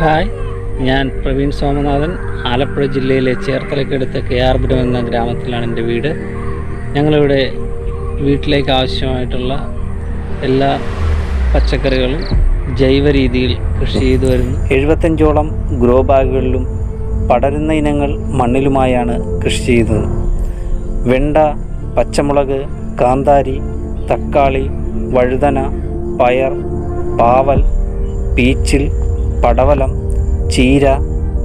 Hi. ഞാൻ പ്രവീൺ സോമനാഥൻ ആലപ്പുഴ ജില്ലയിലെ ചേർത്തലക്കടുത്ത് K ആർപുരം എന്ന ഗ്രാമത്തിലാണ് എന്റെ വീട്. ഞങ്ങളിവിടെ വീട്ടിലേക്ക് ആവശ്യമായിട്ടുള്ള എല്ലാ പച്ചക്കറികളും ജൈവ രീതിയിൽ കൃഷി ചെയ്തു വരുന്നു. എഴുപത്തഞ്ചോളം ഗ്രോ ബാഗുകളിലും പടരുന്ന ഇനങ്ങൾ മണ്ണിലുമായാണ് കൃഷി ചെയ്തത്. വെണ്ട പച്ചമുളക് കാന്താരി തക്കാളി വഴുതന പയർ പാവൽ പീച്ചിൽ പടവലം ചീര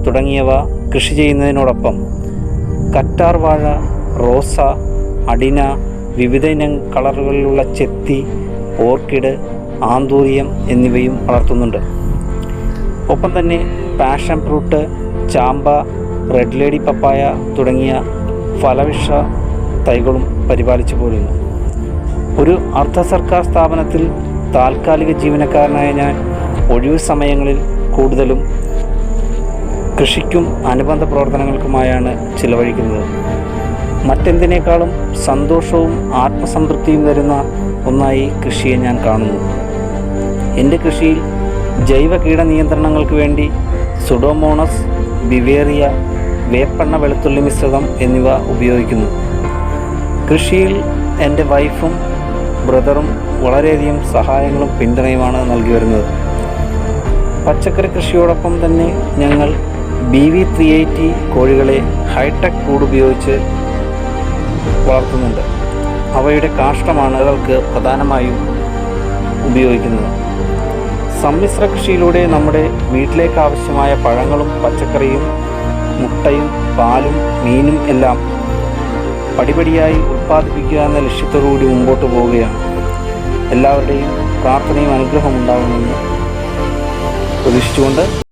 തുടങ്ങിയവ കൃഷി ചെയ്യുന്നതിനോടൊപ്പം കറ്റാർ വാഴ റോസ അടിന വിവിധ ഇനം കളറുകളിലുള്ള ചെത്തി ഓർക്കിഡ് ആന്തൂറിയം എന്നിവയും വളർത്തുന്നുണ്ട്. ഒപ്പം തന്നെ പാഷൻ ഫ്രൂട്ട് ചാമ്പ റെഡ് ലേഡി പപ്പായ തുടങ്ങിയ ഫലവിഷ തൈകളും പരിപാലിച്ചു പോരുന്നു. ഒരു അർദ്ധ സർക്കാർ സ്ഥാപനത്തിൽ താൽക്കാലിക ജീവനക്കാരനായ ഞാൻ ഒഴിവു സമയങ്ങളിൽ കൂടുതലും കൃഷിക്കും അനുബന്ധ പ്രവർത്തനങ്ങൾക്കുമായാണ് ചിലവഴിക്കുന്നത്. മറ്റെന്തിനേക്കാളും സന്തോഷവും ആത്മസംതൃപ്തിയും തരുന്ന ഒന്നായി കൃഷിയെ ഞാൻ കാണുന്നു. എന്റെ കൃഷിയിൽ ജൈവ കീട നിയന്ത്രണങ്ങൾക്ക് വേണ്ടി സുഡോമോണസ് ബിവേറിയ വേപ്പെണ്ണ വെളുത്തുള്ളി മിശ്രിതം എന്നിവ ഉപയോഗിക്കുന്നു. കൃഷിയിൽ എന്റെ വൈഫും ബ്രദറും വളരെയധികം സഹായങ്ങളും പിന്തുണയുമാണ് നൽകി വരുന്നത്. പച്ചക്കറി കൃഷിയോടൊപ്പം തന്നെ ഞങ്ങൾ ബി വി ത്രീ എയ്റ്റി കോഴികളെ ഹൈടെക് കൂട് ഉപയോഗിച്ച് വളർത്തുന്നുണ്ട്. അവയുടെ കാഷ്ടമാണ് അവർക്ക് പ്രധാനമായും ഉപയോഗിക്കുന്നത്. സമ്മിശ്ര കൃഷിയിലൂടെ നമ്മുടെ വീട്ടിലേക്ക് ആവശ്യമായ പഴങ്ങളും പച്ചക്കറിയും മുട്ടയും പാലും മീനും എല്ലാം പടിപടിയായി ഉൽപ്പാദിപ്പിക്കുക എന്ന ലക്ഷ്യത്തോടുകൂടി മുമ്പോട്ട് പോവുകയാണ്. എല്ലാവരുടെയും പ്രാർത്ഥനയും അനുഗ്രഹം ഉണ്ടാകുമെന്ന് പ്രതീക്ഷിച്ചുകൊണ്ട്